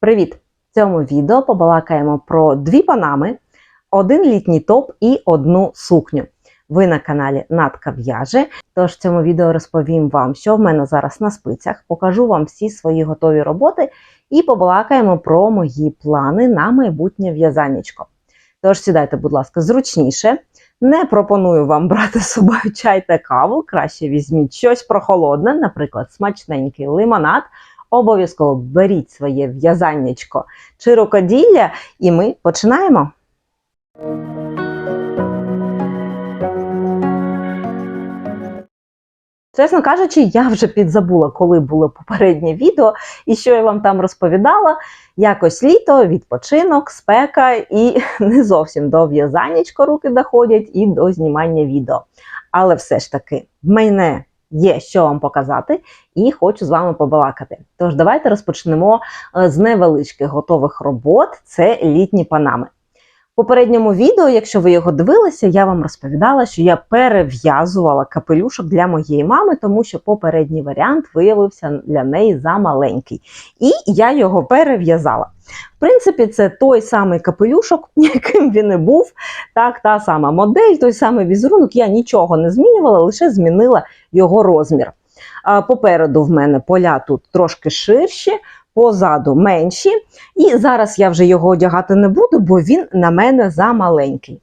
Привіт! В цьому відео побалакаємо про дві панами, один літній топ і одну сукню. Ви на каналі Натка В'яже. Тож в цьому відео розповім вам, що в мене зараз на спицях, покажу вам всі свої готові роботи і побалакаємо про мої плани на майбутнє в'язаннячко. Тож сідайте, будь ласка, зручніше. Не пропоную вам брати з собою чай та каву. Краще візьміть щось прохолодне, наприклад, смачненький лимонад. Обов'язково беріть своє в'язаннячко чи рукоділля, і ми починаємо. Чесно кажучи, я вже підзабула, коли було попереднє відео, і що я вам там розповідала. Якось літо, відпочинок, спека, і не зовсім до в'язаннячка руки доходять і до знімання відео. Але все ж таки, в мене є що вам показати, і хочу з вами побалакати. Тож давайте розпочнемо е, з невеличких готових робот. Це літні панами. В попередньому відео, якщо ви його дивилися, я вам розповідала, що я перев'язувала капелюшок для моєї мами, тому що попередній варіант виявився для неї замаленький. І я його перев'язала. В принципі, це той самий капелюшок, яким він і був. Так, та сама модель, той самий візерунок. Я нічого не змінювала, лише змінила його розмір. Попереду в мене поля тут трошки ширші, позаду менші. І зараз я вже його одягати не буду, бо він на мене замаленький.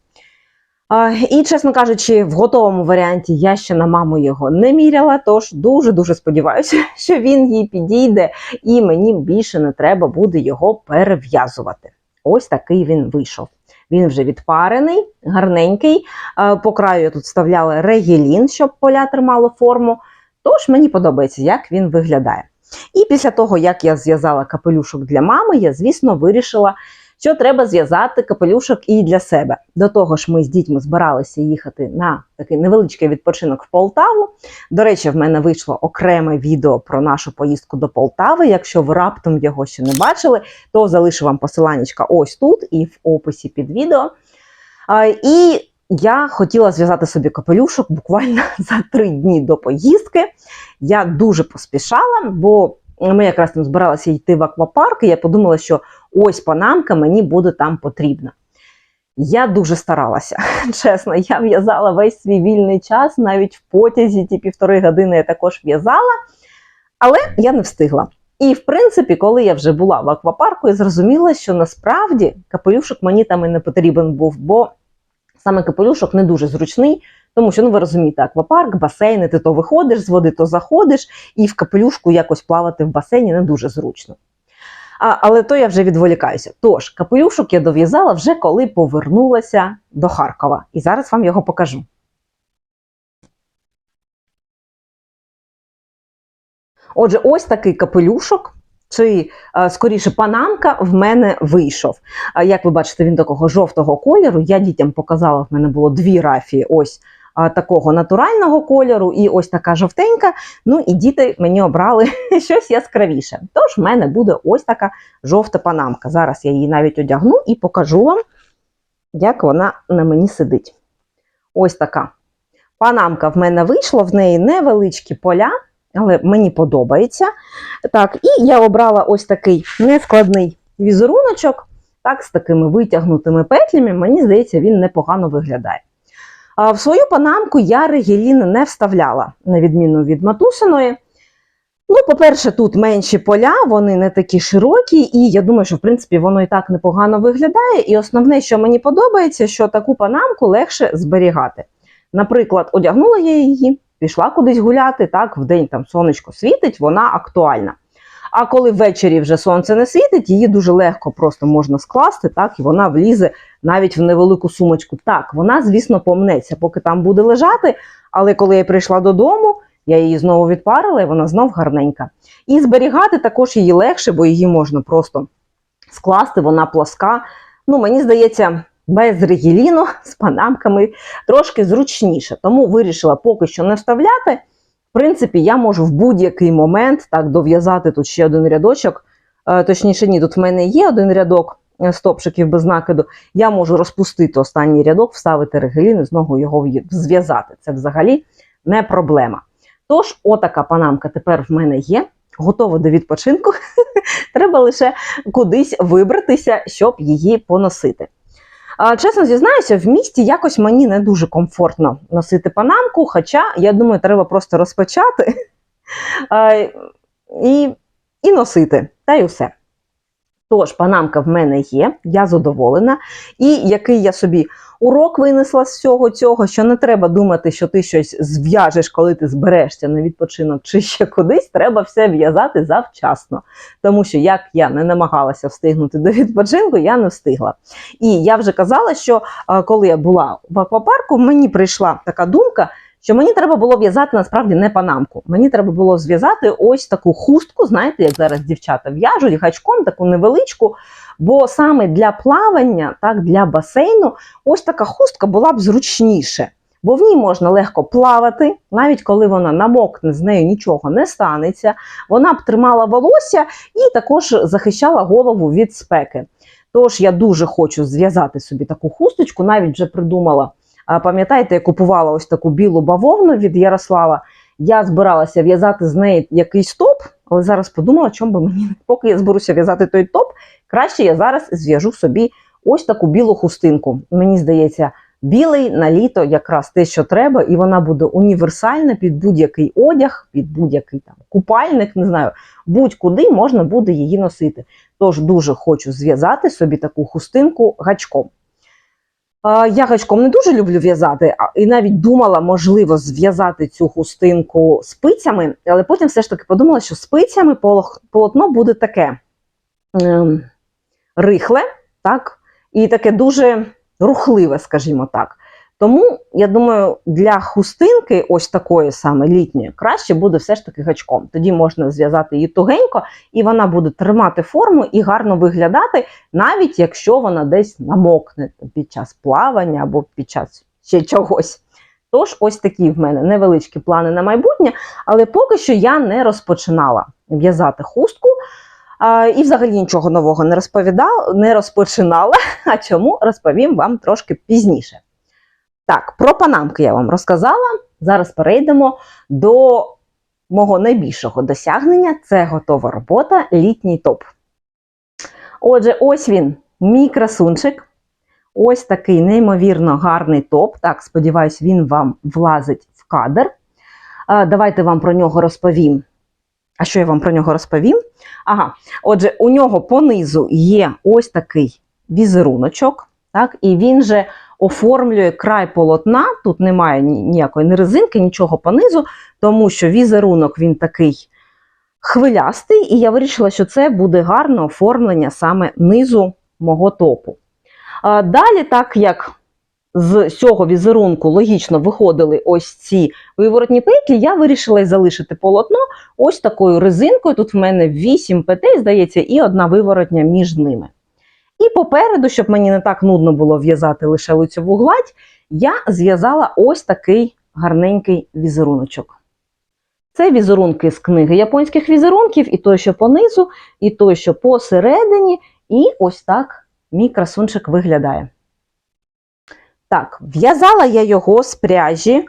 І, чесно кажучи, в готовому варіанті я ще на маму його не міряла, тож дуже-дуже сподіваюся, що він їй підійде, і мені більше не треба буде його перев'язувати. Ось такий він вийшов. Він вже відпарений, гарненький. По краю я тут вставляла регелін, щоб поля тримало форму. Тож мені подобається, як він виглядає. І після того, як я зв'язала капелюшок для мами, я, звісно, вирішила, що треба зв'язати капелюшок і для себе. До того ж, ми з дітьми збиралися їхати на такий невеличкий відпочинок в Полтаву. До речі, в мене вийшло окреме відео про нашу поїздку до Полтави. Якщо ви раптом його ще не бачили, то залишу вам посиланнячка ось тут і в описі під відео. А, І я хотіла зв'язати собі капелюшок буквально за три дні до поїздки. Я дуже поспішала, бо ми якраз там збиралися йти в аквапарк, і я подумала, що ось панамка мені буде там потрібна. Я дуже старалася, чесно, я в'язала весь свій вільний час, навіть в потязі ті півтори години я також в'язала, але я не встигла. І, в принципі, коли я вже була в аквапарку, я зрозуміла, що насправді капелюшок мені там і не потрібен був, бо саме капелюшок не дуже зручний, тому що, ну ви розумієте, аквапарк, басейни, ти то виходиш з води, то заходиш, і в капелюшку якось плавати в басейні не дуже зручно. А, але то я вже відволікаюся. Тож, капелюшок я дов'язала вже коли повернулася до Харкова. І зараз вам його покажу. Отже, ось такий капелюшок, чи скоріше панамка в мене вийшов. Як ви бачите, він такого жовтого кольору. Я дітям показала, в мене було дві рафії. ось такого натурального кольору, і ось така жовтенька. Ну і діти мені обрали щось яскравіше. Тож в мене буде ось така жовта панамка. Зараз я її навіть одягну і покажу вам, як вона на мені сидить. Ось така. Панамка в мене вийшла, в неї невеличкі поля, але мені подобається. Так, І я обрала ось такий нескладний візеруночок, так, з такими витягнутими петлями, мені здається, він непогано виглядає. В свою панамку я регелін не вставляла, на відміну від матусиної. Ну, по-перше, тут менші поля, вони не такі широкі, і я думаю, що в принципі воно і так непогано виглядає. І основне, що мені подобається, що таку панамку легше зберігати. Наприклад, одягнула я її, пішла кудись гуляти, так, в день там сонечко світить, вона актуальна. А коли ввечері вже сонце не світить, її дуже легко просто можна скласти, так, і вона влізе навіть в невелику сумочку. Так, вона, звісно, помнеться, поки там буде лежати, але коли я прийшла додому, я її знову відпарила, і вона знов гарненька. І зберігати також її легше, бо її можна просто скласти, вона пласка. Ну, мені здається, без регіліну з панамками трошки зручніше. Тому вирішила поки що не вставляти. Принципі, я можу в будь-який момент так дов'язати тут ще один рядочок. Е, точніше, ні, тут в мене є один рядок стопчиків без накиду. Я можу розпустити останній рядок, вставити регелін і знову його зв'язати. Це взагалі не проблема. Тож, отака панамка тепер в мене є. готова до відпочинку. Треба лише кудись вибратися, щоб її поносити. Чесно зізнаюся, в місті якось мені не дуже комфортно носити панамку, хоча, я думаю, треба просто розпочати і, і носити, та й усе. Тож, панамка в мене є, я задоволена. І який я собі урок винесла з всього цього, що не треба думати, що ти щось зв'яжеш, коли ти зберешся на відпочинок чи ще кудись, треба все в'язати завчасно. Тому що як я не намагалася встигнути до відпочинку, я не встигла. І я вже казала, що е, коли я була в аквапарку, мені прийшла така думка. Що мені треба було в'язати насправді не панамку. Мені треба було зв'язати ось таку хустку, знаєте, як зараз дівчата в'яжуть гачком, таку невеличку. Бо саме для плавання, так, для басейну, ось така хустка була б зручніше. Бо в ній можна легко плавати, навіть коли вона намокне, з нею нічого не станеться. Вона б тримала волосся і також захищала голову від спеки. Тож я дуже хочу зв'язати собі таку хусточку, навіть вже придумала. Пам'ятаєте, я купувала ось таку білу бавовну від Ярослава. Я збиралася в'язати з неї якийсь топ, але зараз подумала, чому би мені, поки я зберуся в'язати той топ, краще я зараз зв'яжу собі ось таку білу хустинку. Мені здається, білий на літо якраз те, що треба, і вона буде універсальна під будь-який одяг, під будь-який там купальник, не знаю, будь-куди можна буде її носити. Тож дуже хочу зв'язати собі таку хустинку гачком. Я гачком не дуже люблю в'язати, і навіть думала, можливо, зв'язати цю хустинку спицями, але потім все ж таки подумала, що спицями полотно буде таке ем, рихле, так, і таке дуже рухливе, скажімо так. Тому, я думаю, для хустинки, ось такої саме літньої, краще буде все ж таки гачком. Тоді можна зв'язати її тугенько, і вона буде тримати форму і гарно виглядати, навіть якщо вона десь намокне під час плавання або під час ще чогось. Тож, ось такі в мене невеличкі плани на майбутнє, але поки що я не розпочинала в'язати хустку. І взагалі нічого нового не розповідала, не розпочинала. А чому розповім вам трошки пізніше. Так, про панамки я вам розказала. Зараз перейдемо до мого найбільшого досягнення це готова робота літній топ. Отже, ось він, мій красунчик. Ось такий неймовірно гарний топ. Так, сподіваюсь, він вам влазить в кадр. Давайте вам про нього розповім. А що я вам про нього розповім? Ага, отже, у нього понизу є ось такий візеруночок, так, і він же оформлює край полотна. Тут немає ніякої ні резинки, нічого понизу, тому що візерунок він такий хвилястий, і я вирішила, що це буде гарне оформлення саме низу мого топу. Далі, так як з цього візерунку логічно виходили ось ці виворотні петлі, я вирішила залишити полотно ось такою резинкою. Тут в мене 8 петель, здається, і одна виворотня між ними. І попереду, щоб мені не так нудно було в'язати лише лицьову гладь, я зв'язала ось такий гарненький візеруночок. Це візерунки з книги японських візерунків, і той, що понизу, і той, що посередині, і ось так мій красунчик виглядає. Так, в'язала я його з пряжі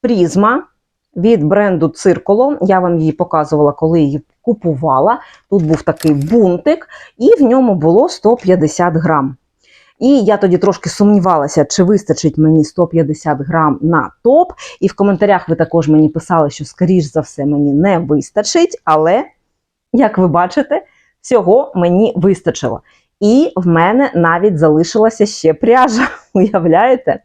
Прізма від бренду Циркуло. Я вам її показувала, коли її купувала. Тут був такий бунтик, і в ньому було 150 грам. І я тоді трошки сумнівалася, чи вистачить мені 150 грам на топ. І в коментарях ви також мені писали, що, скоріш за все, мені не вистачить, але, як ви бачите, всього мені вистачило. І в мене навіть залишилася ще пряжа. Уявляєте?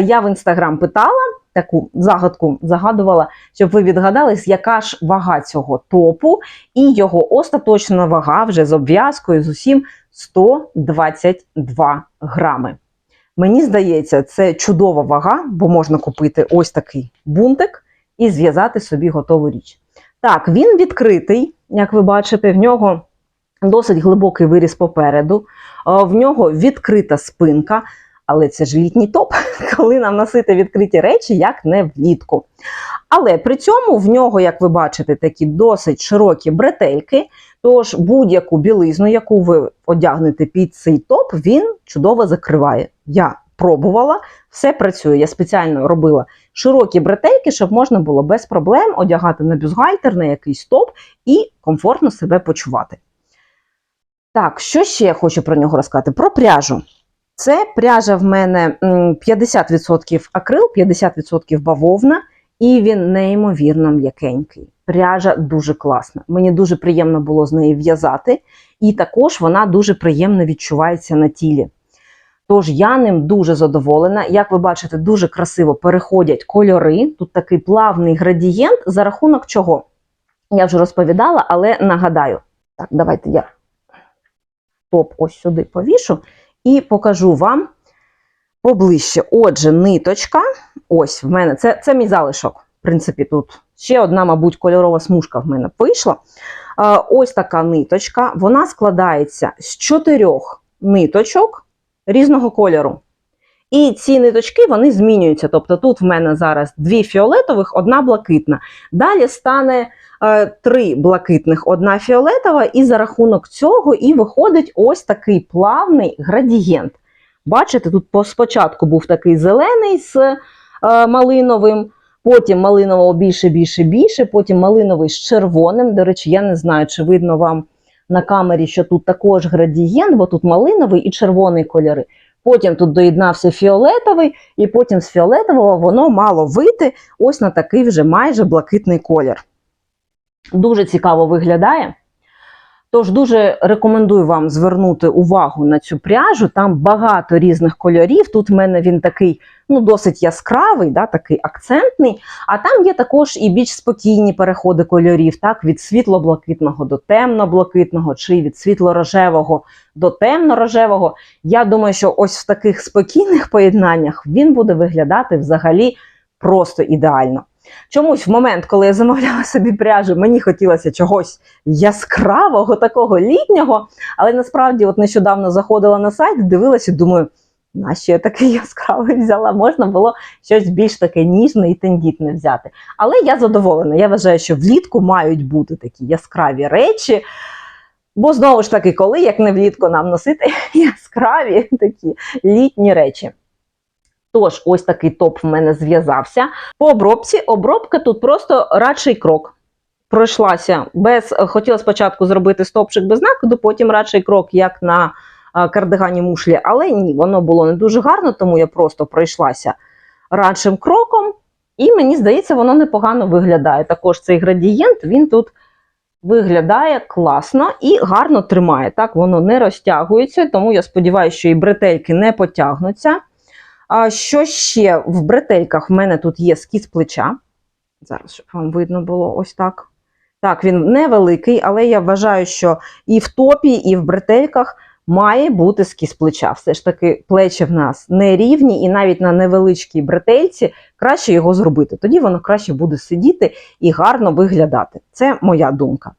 Я в інстаграм питала таку загадку, загадувала, щоб ви відгадались, яка ж вага цього топу, і його остаточна вага вже з обв'язкою з усім 122 грами. Мені здається, це чудова вага, бо можна купити ось такий бунтик і зв'язати собі готову річ. Так, він відкритий, як ви бачите, в нього досить глибокий виріз попереду, в нього відкрита спинка, але це ж літній топ, коли нам носити відкриті речі, як не влітку. Але при цьому в нього, як ви бачите, такі досить широкі бретельки. Тож будь-яку білизну, яку ви одягнете під цей топ, він чудово закриває. Я пробувала, все працює. Я спеціально робила широкі бретельки, щоб можна було без проблем одягати на бюстгальтер, на якийсь топ і комфортно себе почувати. Так, що ще я хочу про нього розказати? Про пряжу. Це пряжа в мене 50% акрил, 50% бавовна, і він неймовірно м'якенький. Пряжа дуже класна. Мені дуже приємно було з нею в'язати, і також вона дуже приємно відчувається на тілі. Тож я ним дуже задоволена. Як ви бачите, дуже красиво переходять кольори. Тут такий плавний градієнт, за рахунок чого? Я вже розповідала, але нагадаю. Так, давайте я топ ось сюди повішу і покажу вам поближче. Отже, ниточка. Ось в мене це, це мій залишок. В принципі, тут ще одна, мабуть, кольорова смужка в мене вийшла. Ось така ниточка. Вона складається з чотирьох ниточок різного кольору. І ці ниточки вони змінюються. Тобто тут в мене зараз дві фіолетових, одна блакитна. Далі стане е, три блакитних, одна фіолетова, і за рахунок цього і виходить ось такий плавний градієнт. Бачите, тут спочатку був такий зелений з е, малиновим, потім малинового більше, більше, більше, потім малиновий з червоним. До речі, я не знаю, чи видно вам на камері, що тут також градієнт, бо тут малиновий і червоний кольори. Потім тут доєднався фіолетовий, і потім з фіолетового воно мало вийти ось на такий вже майже блакитний колір. Дуже цікаво виглядає. Тож дуже рекомендую вам звернути увагу на цю пряжу. Там багато різних кольорів. Тут в мене він такий ну, досить яскравий, да, такий акцентний. А там є також і більш спокійні переходи кольорів, так, від світло-блакитного до темно-блакитного, чи від світло-рожевого до темно-рожевого. Я думаю, що ось в таких спокійних поєднаннях він буде виглядати взагалі просто ідеально. Чомусь в момент, коли я замовляла собі пряжу, мені хотілося чогось яскравого, такого літнього. Але насправді, от нещодавно заходила на сайт, дивилася думаю, нащо я такий яскравий взяла? Можна було щось більш таке ніжне і тендітне взяти. Але я задоволена. Я вважаю, що влітку мають бути такі яскраві речі. Бо знову ж таки, коли як не влітку нам носити яскраві такі літні речі. Тож, ось такий топ в мене зв'язався. По обробці, обробка тут просто радший крок. Пройшлася без, хотіла спочатку зробити стопчик без накиду, потім радший крок, як на кардигані мушлі, але ні, воно було не дуже гарно, тому я просто пройшлася радшим кроком, і мені здається, воно непогано виглядає. Також цей градієнт він тут виглядає класно і гарно тримає. Так, воно не розтягується, тому я сподіваюся, що і бретельки не потягнуться. А що ще в бретельках в мене тут є скіз плеча. Зараз, щоб вам видно було ось так. Так, він невеликий, але я вважаю, що і в топі, і в бретельках має бути скіз плеча. Все ж таки, плечі в нас не рівні, і навіть на невеличкій бретельці краще його зробити. Тоді воно краще буде сидіти і гарно виглядати. Це моя думка.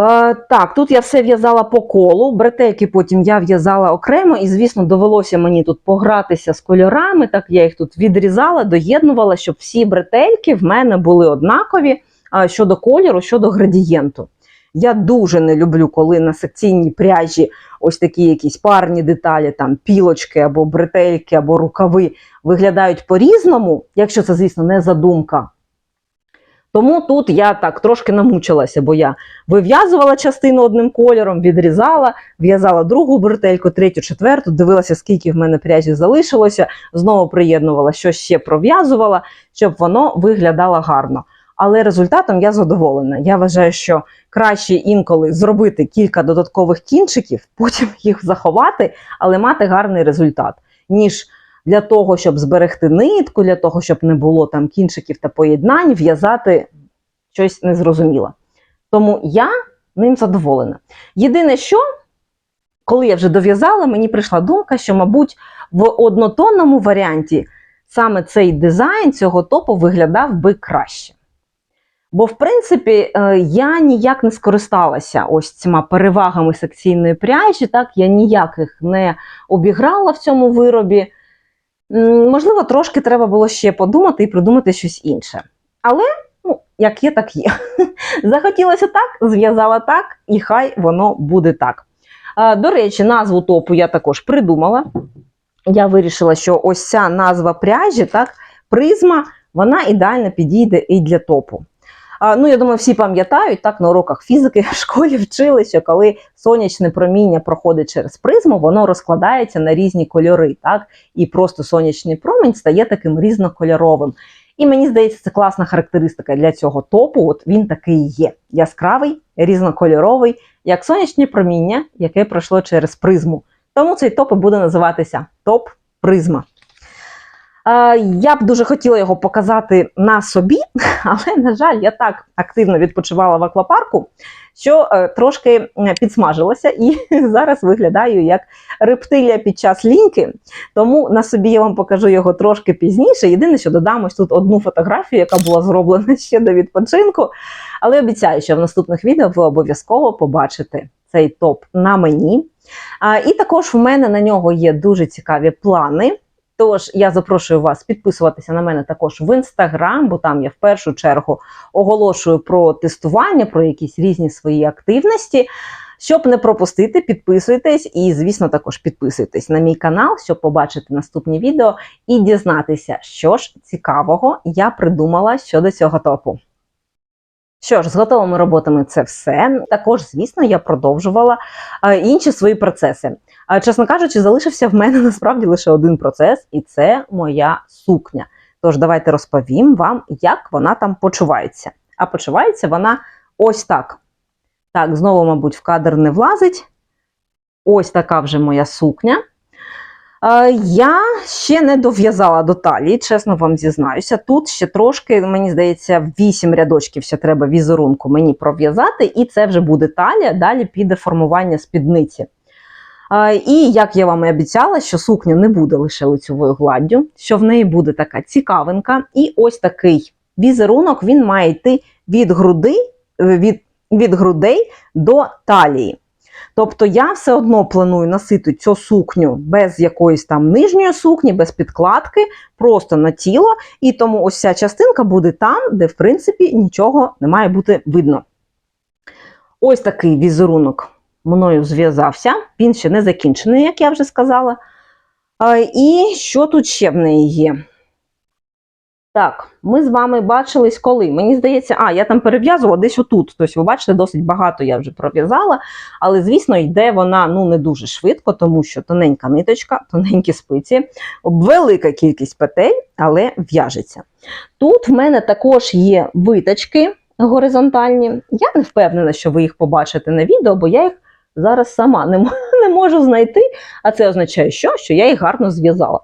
Е, так, тут я все в'язала по колу, бретельки потім я в'язала окремо, і, звісно, довелося мені тут погратися з кольорами. Так я їх тут відрізала, доєднувала, щоб всі бретельки в мене були однакові щодо кольору, щодо градієнту. Я дуже не люблю, коли на секційній пряжі ось такі якісь парні деталі, там пілочки або бретельки, або рукави виглядають по-різному, якщо це, звісно, не задумка. Тому тут я так трошки намучилася, бо я вив'язувала частину одним кольором, відрізала, в'язала другу бретельку, третю, четверту, дивилася, скільки в мене пряжі залишилося, знову приєднувала, що ще пров'язувала, щоб воно виглядало гарно. Але результатом я задоволена. Я вважаю, що краще інколи зробити кілька додаткових кінчиків, потім їх заховати, але мати гарний результат, ніж для того, щоб зберегти нитку, для того, щоб не було там кінчиків та поєднань, в'язати щось незрозуміле. Тому я ним задоволена. Єдине, що, коли я вже дов'язала, мені прийшла думка, що, мабуть, в однотонному варіанті саме цей дизайн цього топу виглядав би краще. Бо, в принципі, е, я ніяк не скористалася ось цими перевагами секційної пряжі, так, я ніяких не обіграла в цьому виробі. Можливо, трошки треба було ще подумати і придумати щось інше. Але, ну, як є, так є. Захотілося так, зв'язала так, і хай воно буде так. До речі, назву топу я також придумала. я вирішила, що ось ця назва пряжі, так, призма, вона ідеально підійде і для топу. Ну, я думаю, всі пам'ятають, так на уроках фізики в школі вчили, що коли сонячне проміння проходить через призму, воно розкладається на різні кольори, так, і просто сонячний промінь стає таким різнокольоровим. І мені здається, це класна характеристика для цього топу. От він такий є: яскравий, різнокольоровий, як сонячне проміння, яке пройшло через призму. Тому цей топ і буде називатися топ призма. Е, Я б дуже хотіла його показати на собі, але, на жаль, я так активно відпочивала в аквапарку, що е, трошки підсмажилася і зараз виглядаю як рептилія під час ліньки. Тому на собі я вам покажу його трошки пізніше. Єдине, що додам ось тут одну фотографію, яка була зроблена ще до відпочинку. Але обіцяю, що в наступних відео ви обов'язково побачите цей топ на мені. І також в мене на нього є дуже цікаві плани. Тож я запрошую вас підписуватися на мене також в інстаграм, бо там я в першу чергу оголошую про тестування, про якісь різні свої активності. Щоб не пропустити, підписуйтесь і, звісно, також підписуйтесь на мій канал, щоб побачити наступні відео і дізнатися, що ж цікавого я придумала щодо цього топу. Що ж, з готовими роботами це все. Також, звісно, я продовжувала е, інші свої процеси. А, Чесно кажучи, залишився в мене насправді лише один процес, і це моя сукня. Тож давайте розповім вам, як вона там почувається. А почувається вона ось так. Так, знову, мабуть, в кадр не влазить. Ось така вже моя сукня. Е, Я ще не дов'язала до талії, чесно вам зізнаюся. Тут ще трошки, мені здається, 8 рядочків ще треба візерунку мені пров'язати, і це вже буде талія, далі піде формування спідниці. І як я вам і обіцяла, що сукня не буде лише лицьовою гладдю, що в неї буде така цікавинка. І ось такий візерунок він має йти від груди, е, від, від грудей до талії. Тобто я все одно планую носити цю сукню без якоїсь там нижньої сукні, без підкладки, просто на тіло. І тому ось ця частинка буде там, де, в принципі, нічого не має бути видно. Ось такий візерунок мною зв'язався. Він ще не закінчений, як я вже сказала. І що тут ще в неї є? Так, ми з вами бачились коли. Мені здається, а, я там перев'язувала десь отут. Тобто, ви бачите, досить багато я вже пров'язала. Але, звісно, йде вона ну, не дуже швидко, тому що тоненька ниточка, тоненькі спиці, велика кількість петель, але в'яжеться. Тут в мене також є виточки горизонтальні. Я не впевнена, що ви їх побачите на відео, бо я їх зараз сама не можу знайти, а це означає, що, що я їх гарно зв'язала.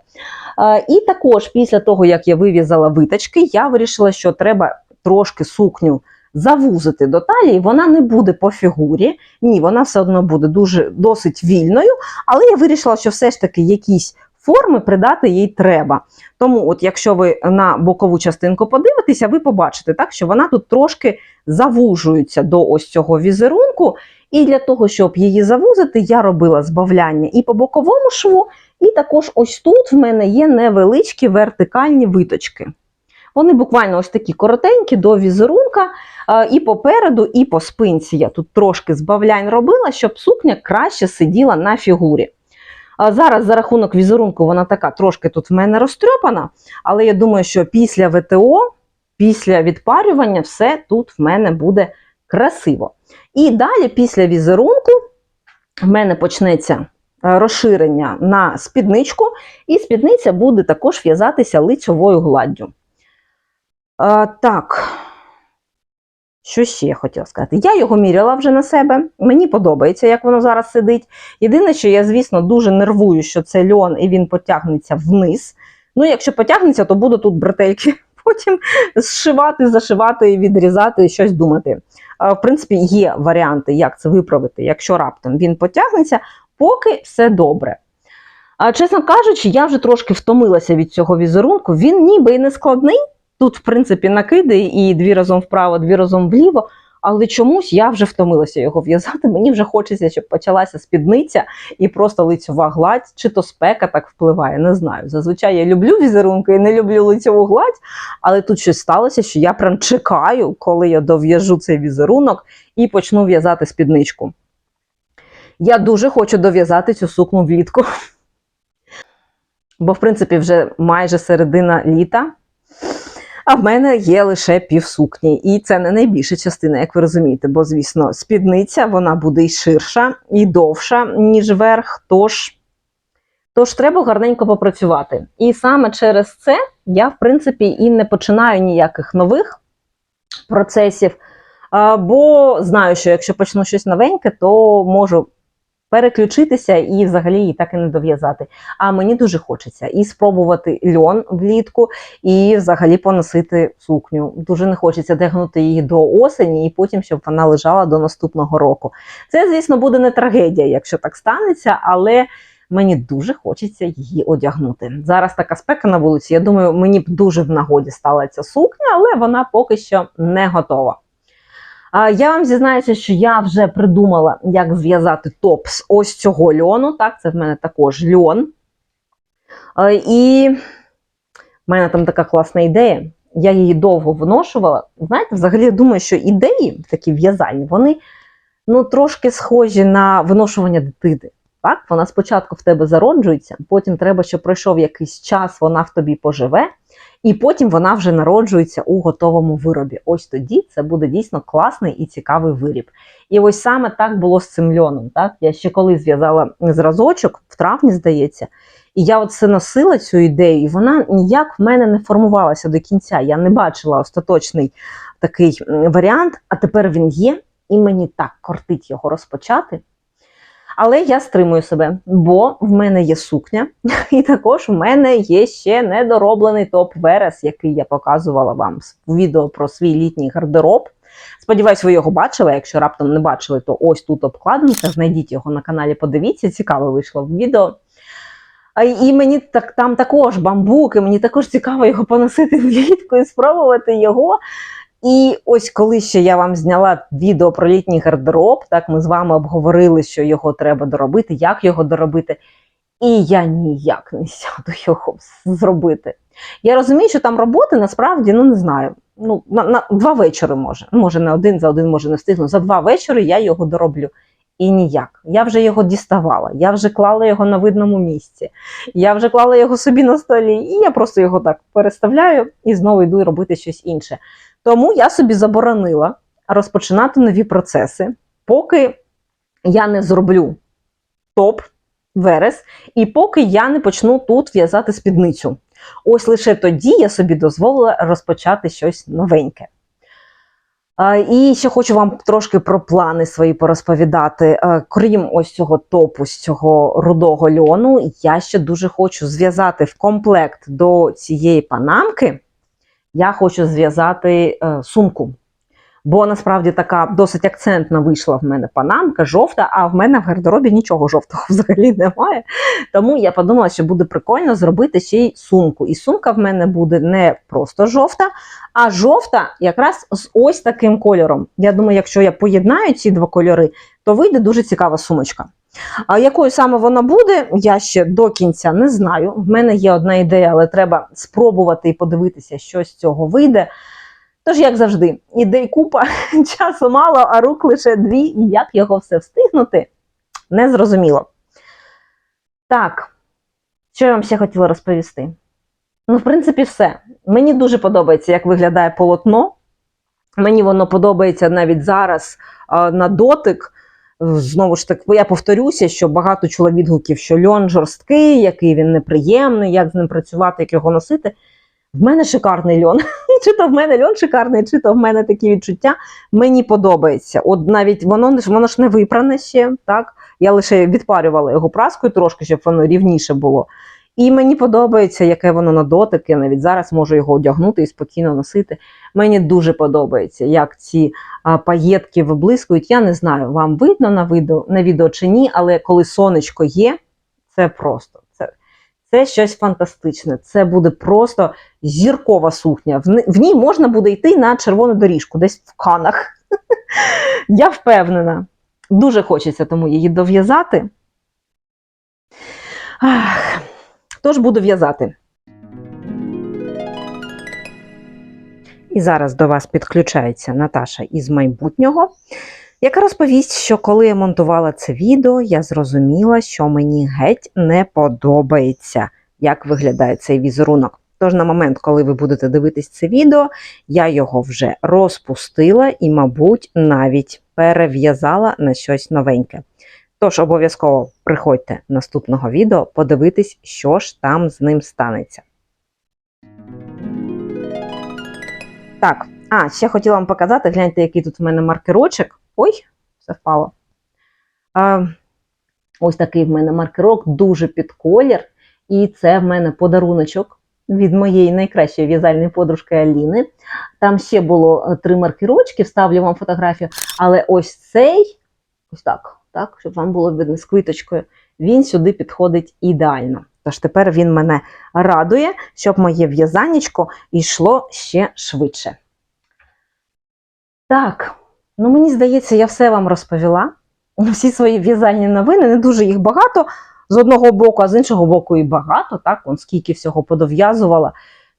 І також після того, як я вив'язала виточки, я вирішила, що треба трошки сукню завузити до талії. Вона не буде по фігурі, ні, вона все одно буде дуже досить вільною, але я вирішила, що все ж таки якісь форми придати їй треба. Тому, от якщо ви на бокову частинку подивитеся, ви побачите, так, що вона тут трошки завужується до ось цього візерунку. І для того, щоб її завузити, я робила збавляння і по боковому шву, і також ось тут в мене є невеличкі вертикальні виточки. Вони буквально ось такі коротенькі до візерунка, і попереду, і по спинці я тут трошки збавлянь робила, щоб сукня краще сиділа на фігурі. Зараз за рахунок візерунку вона така трошки тут в мене розтрьопана, але я думаю, що після ВТО, після відпарювання, все тут в мене буде красиво. І далі, після візерунку, в мене почнеться розширення на спідничку, і спідниця буде також в'язатися лицьовою гладдю. А, так, що ще я хотіла сказати? Я його міряла вже на себе. Мені подобається, як воно зараз сидить. Єдине, що я, звісно, дуже нервую, що це льон і він потягнеться вниз. Ну, якщо потягнеться, то буду тут бретельки потім зшивати, зашивати, відрізати, щось думати. В принципі, є варіанти, як це виправити, якщо раптом він потягнеться, поки все добре. А, Чесно кажучи, я вже трошки втомилася від цього візерунку. Він ніби і не складний. Тут, в принципі, накиди і дві разом вправо, дві разом вліво. Але чомусь я вже втомилася його в'язати. Мені вже хочеться, щоб почалася спідниця і просто лицьова гладь, чи то спека так впливає, не знаю. Зазвичай я люблю візерунки і не люблю лицьову гладь, але тут щось сталося, що я прям чекаю, коли я дов'яжу цей візерунок і почну в'язати спідничку. Я дуже хочу дов'язати цю сукну влітку. бо, в принципі, вже майже середина літа. А в мене є лише півсукні. І це не найбільша частина, як ви розумієте, бо, звісно, спідниця вона буде і ширша, і довша, ніж верх. Тож, тож треба гарненько попрацювати. І саме через це я, в принципі, і не починаю ніяких нових процесів. Бо знаю, що якщо почну щось новеньке, то можу переключитися і взагалі її так і не дов'язати. А мені дуже хочеться і спробувати льон влітку, і взагалі поносити сукню. Дуже не хочеться дегнути її до осені, і потім, щоб вона лежала до наступного року. Це, звісно, буде не трагедія, якщо так станеться, але. Мені дуже хочеться її одягнути. Зараз така спека на вулиці. Я думаю, мені б дуже в нагоді стала ця сукня, але вона поки що не готова. Я вам зізнаюся, що я вже придумала, як зв'язати топ з ось цього льону. Так, це в мене також льон. І в мене там така класна ідея. Я її довго виношувала. Знаєте, взагалі я думаю, що ідеї такі в'язальні, вони ну, трошки схожі на виношування дитини. Так, вона спочатку в тебе зароджується, потім треба, щоб пройшов якийсь час, вона в тобі поживе, і потім вона вже народжується у готовому виробі. Ось тоді це буде дійсно класний і цікавий виріб. І ось саме так було з цим льоном. Так? Я ще коли зв'язала зразочок, в травні, здається, і я це носила цю ідею, і вона ніяк в мене не формувалася до кінця. Я не бачила остаточний такий варіант, а тепер він є, і мені так кортить його розпочати. Але я стримую себе, бо в мене є сукня, і також в мене є ще недороблений топ Верес, який я показувала вам в відео про свій літній гардероб. Сподіваюсь, ви його бачили. Якщо раптом не бачили, то ось тут обкладинка. Знайдіть його на каналі, подивіться, цікаво вийшло в відео. І мені так там також бамбук, і мені також цікаво його поносити влітку і спробувати його. І ось коли ще я вам зняла відео про літній гардероб, так ми з вами обговорили, що його треба доробити, як його доробити. І я ніяк не сяду його зробити. Я розумію, що там роботи насправді, ну не знаю, ну, на, на два вечори може. Може, не один за один, може не встигну. За два вечори я його дороблю. І ніяк. Я вже його діставала, я вже клала його на видному місці, я вже клала його собі на столі, і я просто його так переставляю і знову йду робити щось інше. Тому я собі заборонила розпочинати нові процеси, поки я не зроблю топ верес, і поки я не почну тут в'язати спідницю. Ось лише тоді я собі дозволила розпочати щось новеньке. І ще хочу вам трошки про плани свої порозповідати. Е, Крім ось цього топу з цього рудого льону, я ще дуже хочу зв'язати в комплект до цієї панамки. Я хочу зв'язати е, сумку. Бо насправді така досить акцентна вийшла в мене панамка, жовта, а в мене в гардеробі нічого жовтого взагалі немає. Тому я подумала, що буде прикольно зробити ще й сумку. І сумка в мене буде не просто жовта, а жовта якраз з ось таким кольором. Я думаю, якщо я поєднаю ці два кольори, то вийде дуже цікава сумочка. А якою саме вона буде, я ще до кінця не знаю. В мене є одна ідея, але треба спробувати і подивитися, що з цього вийде. Тож, як завжди, ідей купа, часу мало, а рук лише дві, і як його все встигнути, не зрозуміло. Так, що я вам ще хотіла розповісти? Ну, в принципі, все. Мені дуже подобається, як виглядає полотно. Мені воно подобається навіть зараз на дотик. Знову ж таки, я повторюся, що багато чула відгуків, що льон жорсткий, який він неприємний, як з ним працювати, як його носити. В мене шикарний льон. Чи то в мене льон шикарний, чи то в мене такі відчуття. Мені подобається. От навіть воно, воно ж не випране ще. так? Я лише відпарювала його праскою трошки, щоб воно рівніше було. І мені подобається, яке воно на дотик. Навіть зараз можу його одягнути і спокійно носити. Мені дуже подобається, як ці а, паєтки виблискують. Я не знаю, вам видно на відео, на відео чи ні, але коли сонечко є, це просто. Це, щось фантастичне. Це буде просто зіркова сукня. В, ній можна буде йти на червону доріжку, десь в канах. Я впевнена. Дуже хочеться тому її дов'язати. Тож буду в'язати. І зараз до вас підключається Наташа із майбутнього, яка розповість, що коли я монтувала це відео, я зрозуміла, що мені геть не подобається, як виглядає цей візерунок. Тож на момент, коли ви будете дивитись це відео, я його вже розпустила і, мабуть, навіть перев'язала на щось новеньке. Тож обов'язково приходьте наступного відео, подивитись, що ж там з ним станеться. Так, а, ще хотіла вам показати, гляньте, який тут в мене маркерочок. Ой, все впало. А, ось такий в мене маркерок, дуже під колір. І це в мене подаруночок від моєї найкращої в'язальної подружки Аліни. Там ще було е, три маркерочки, вставлю вам фотографію. Але ось цей, ось так, так, щоб вам було видно з квиточкою, він сюди підходить ідеально. Тож тепер він мене радує, щоб моє в'язанечко йшло ще швидше. Так, ну мені здається, я все вам розповіла. Всі свої в'язальні новини, не дуже їх багато з одного боку, а з іншого боку, і багато, так, он скільки всього подов'язувала.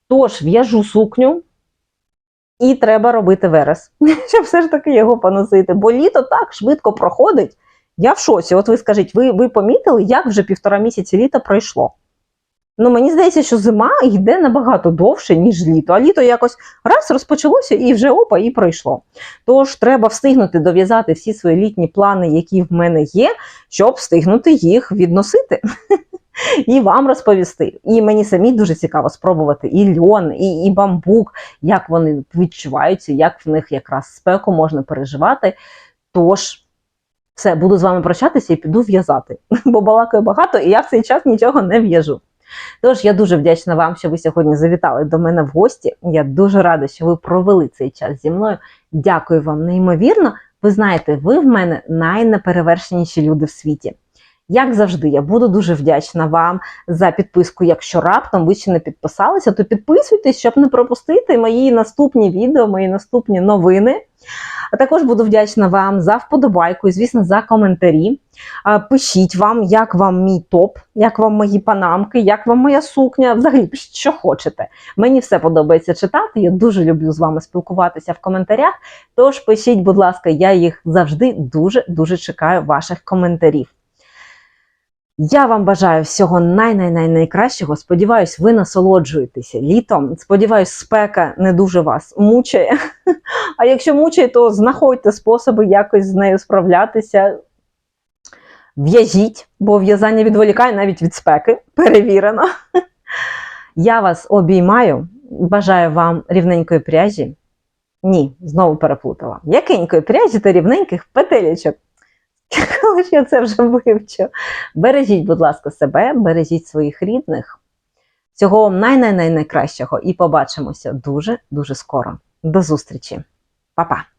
Тож в'яжу сукню, і треба робити верес, щоб все ж таки його поносити. Бо літо так швидко проходить. Я в шоці. От ви скажіть, ви, ви помітили, як вже півтора місяці літа пройшло? Ну, мені здається, що зима йде набагато довше, ніж літо. А літо якось раз розпочалося і вже опа, і пройшло. Тож треба встигнути дов'язати всі свої літні плани, які в мене є, щоб встигнути їх відносити. І вам розповісти. І мені самі дуже цікаво спробувати і льон, і, і бамбук, як вони відчуваються, як в них якраз спеку можна переживати. Тож, все, буду з вами прощатися і піду в'язати. Бо балакаю багато, і я в цей час нічого не в'яжу. Тож я дуже вдячна вам, що ви сьогодні завітали до мене в гості. Я дуже рада, що ви провели цей час зі мною. Дякую вам неймовірно. Ви знаєте, ви в мене найнеперевершеніші люди в світі. Як завжди, я буду дуже вдячна вам за підписку. Якщо раптом ви ще не підписалися, то підписуйтесь, щоб не пропустити мої наступні відео, мої наступні новини. А також буду вдячна вам за вподобайку і, звісно, за коментарі. Пишіть вам, як вам мій топ, як вам мої панамки, як вам моя сукня. Взагалі, що хочете. Мені все подобається читати. Я дуже люблю з вами спілкуватися в коментарях. Тож пишіть, будь ласка, я їх завжди дуже-дуже чекаю, ваших коментарів. Я вам бажаю всього най-най-най-найкращого. Сподіваюсь, ви насолоджуєтеся літом. Сподіваюсь, спека не дуже вас мучає. А якщо мучає, то знаходьте способи якось з нею справлятися. В'яжіть, бо в'язання відволікає навіть від спеки. Перевірено. Я вас обіймаю. Бажаю вам рівненької пряжі. Ні, знову переплутала. Якенької пряжі та рівненьких петелечок. Коли ж я це вже вивчу. Бережіть, будь ласка, себе, бережіть своїх рідних. Всього вам най-най-най найкращого і побачимося дуже-дуже скоро. До зустрічі. Па-па!